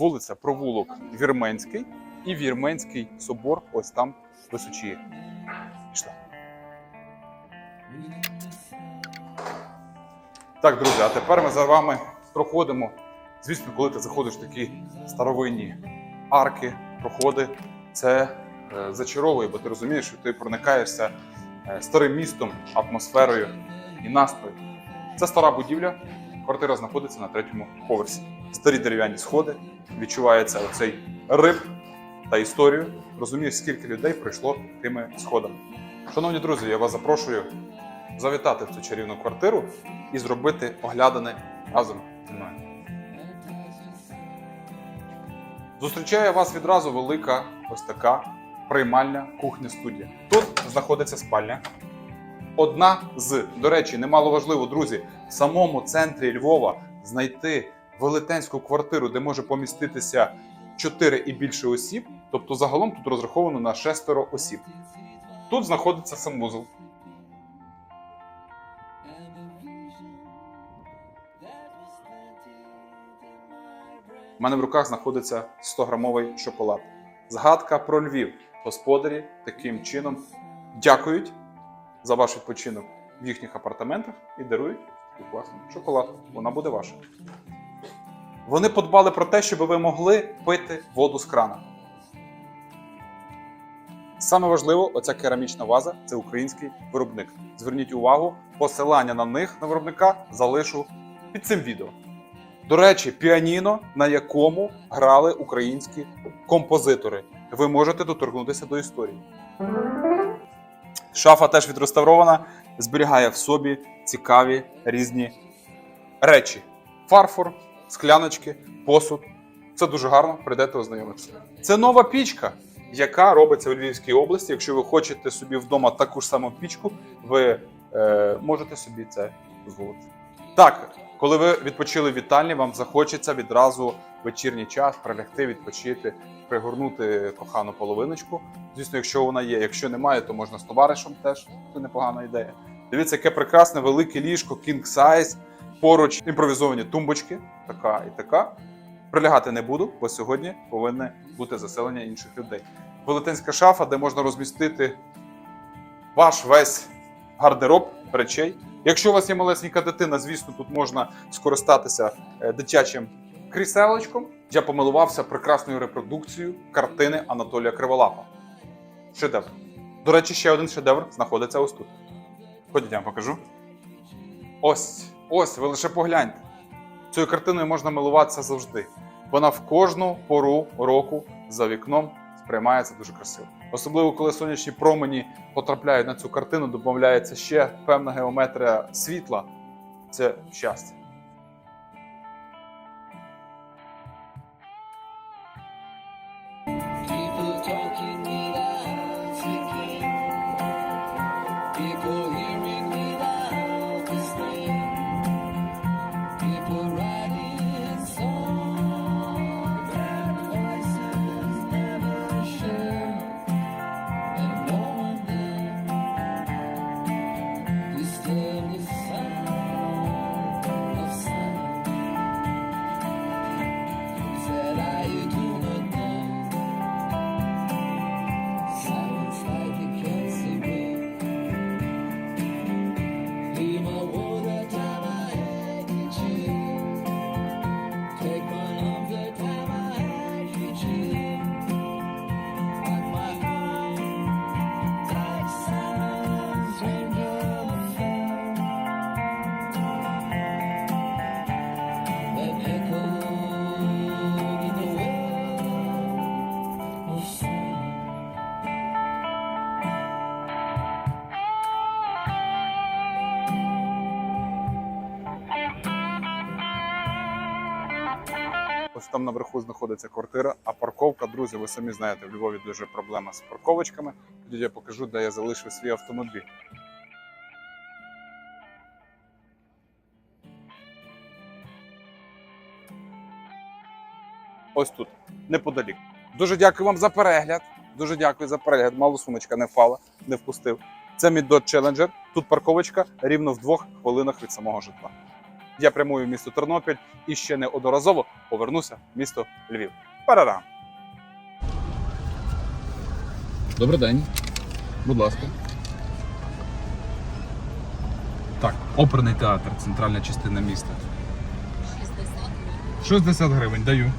вулиця Провулок Вірменський і Вірменський собор ось там височіє. Пішли. Так, друзі, а тепер ми за вами проходимо. Звісно, коли ти заходиш в такі старовинні арки, проходи, це е, зачаровує, бо ти розумієш, що ти проникаєшся е, старим містом, атмосферою і настроєм. Це стара будівля. Квартира знаходиться на третьому поверсі. Старі дерев'яні сходи. Відчувається оцей риб та історію. Розумієш, скільки людей пройшло тими сходами. Шановні друзі, я вас запрошую завітати в цю чарівну квартиру і зробити оглядане разом зі мною. Зустрічає вас відразу велика ось така приймальня кухня студія. Тут знаходиться спальня. Одна з, до речі, немало важливо, друзі, в самому центрі Львова знайти велетенську квартиру, де може поміститися 4 і більше осіб. Тобто загалом тут розраховано на шестеро осіб. Тут знаходиться санвузол. У мене в руках знаходиться 100-грамовий шоколад. Згадка про Львів. Господарі таким чином дякують за ваш відпочинок в їхніх апартаментах і дарують класний шоколад. Вона буде ваша. Вони подбали про те, щоб ви могли пити воду з крана. Саме важливо, оця керамічна ваза це український виробник. Зверніть увагу, посилання на них на виробника залишу під цим відео. До речі, піаніно, на якому грали українські композитори. Ви можете доторкнутися до історії. Шафа теж відреставрована, зберігає в собі цікаві різні речі: фарфор, скляночки, посуд. Це дуже гарно, прийдете ознайомитися. Це нова пічка, яка робиться у Львівській області. Якщо ви хочете собі вдома таку ж саму пічку, ви е, можете собі це дозволити. Так, коли ви відпочили в вітальні, вам захочеться відразу вечірній час прилягти, відпочити, пригорнути кохану половиночку. Звісно, якщо вона є. Якщо немає, то можна з товаришем теж. Це непогана ідея. Дивіться, яке прекрасне велике ліжко, king size, поруч імпровізовані тумбочки, така і така. Прилягати не буду, бо сьогодні повинне бути заселення інших людей. Велетенська шафа, де можна розмістити ваш весь гардероб речей. Якщо у вас є малесенька дитина, звісно, тут можна скористатися е, дитячим кріселочком. Я помилувався прекрасною репродукцією картини Анатолія Криволапа. Шедевр. До речі, ще один шедевр знаходиться ось тут. Ходіть, я вам покажу. Ось, ось, ви лише погляньте. Цією картиною можна милуватися завжди. Вона в кожну пору року за вікном сприймається дуже красиво. Особливо, коли сонячні промені потрапляють на цю картину, додається ще певна геометрія світла. Це щастя. Ось там наверху знаходиться квартира, а парковка, друзі, ви самі знаєте, в Львові дуже проблема з парковочками. Тоді я покажу, де я залишив свій автомобіль. Ось тут, неподалік. Дуже дякую вам за перегляд. Дуже дякую за перегляд. Мало сумочка не впала, не впустив. Це мій Dodge Challenger. Тут парковочка рівно в двох хвилинах від самого житла. Я прямую в місто Тернопіль і ще неодноразово. Повернуся в місто Львів. Парарам! Добрий день. Будь ласка. Так, оперний театр, центральна частина міста. 60 гривень. 60 гривень даю.